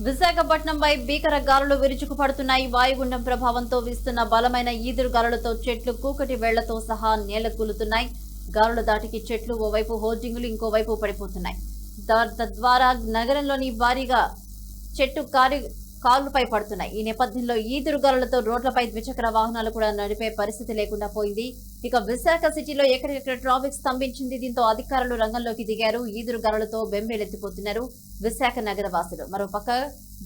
విశాఖపట్నంపై భీకర గాలులు విరుచుకుపడుతున్నాయి. వాయుగుండం ప్రభావంతో వీస్తున్న బలమైన ఈదురు గాలులతో చెట్లు కూకటి వేళ్ళతో సహా నేల కూలుతున్నాయి. గాలుల దాటికి చెట్లు ఓవైపు హోర్డింగులు ఇంకోవైపు పడిపోతున్నాయి. దా- తద్వారా నగరంలోని భారీగా చెట్టు కారి కాలుపై పడుతున్నాయి. ఈ నేపథ్యంలో ఈదురు దుర్గాలతో రోడ్లపై ద్విచక్ర వాహనాలు కూడా నడిపే పరిస్థితి లేకుండా పోయింది. ఇక విశాఖ సిటీలో ఎక్కడికక్కడ ట్రాఫిక్ స్తంభించింది దీంతో అధికారులు రంగంలోకి దిగారు. ఈదురు దుర్గాలతో బెంబేలెత్తిపోతున్నారు విశాఖ నగర వాసులు మరోపక్క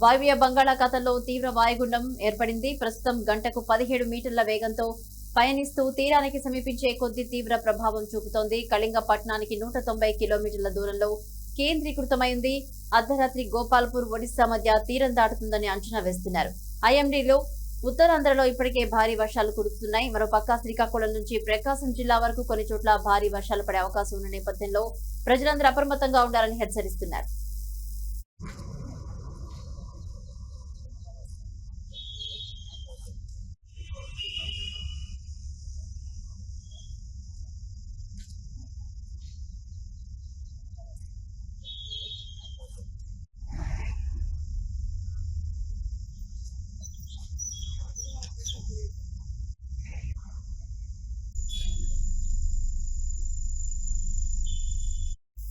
వాయువ్య బంగాళాఖాతంలో తీవ్ర వాయుగుండం ఏర్పడింది. ప్రస్తుతం గంటకు పదిహేడు మీటర్ల వేగంతో పయనిస్తూ తీరానికి సమీపించే కొద్ది తీవ్ర ప్రభావం చూపుతోంది. కళింగ పట్టణానికి నూట తొంభై కిలోమీటర్ల దూరంలో కేంద్రీకృతమైంది. అర్ధరాత్రి గోపాల్పూర్ ఒడిశా మధ్య తీరం దాటుతుందని అంచనా వేస్తున్నారు. ఐఎండీలో ఉత్తరాంధ్రలో ఇప్పటికే భారీ వర్షాలు కురుస్తున్నాయి. మరోపక్క శ్రీకాకుళం నుంచి ప్రకాశం జిల్లా వరకు కొన్ని చోట్ల భారీ వర్షాలు పడే అవకాశం ఉన్న నేపథ్యంలో ప్రజలందరూ అప్రమత్తంగా ఉండాలని హెచ్చరిస్తున్నారు.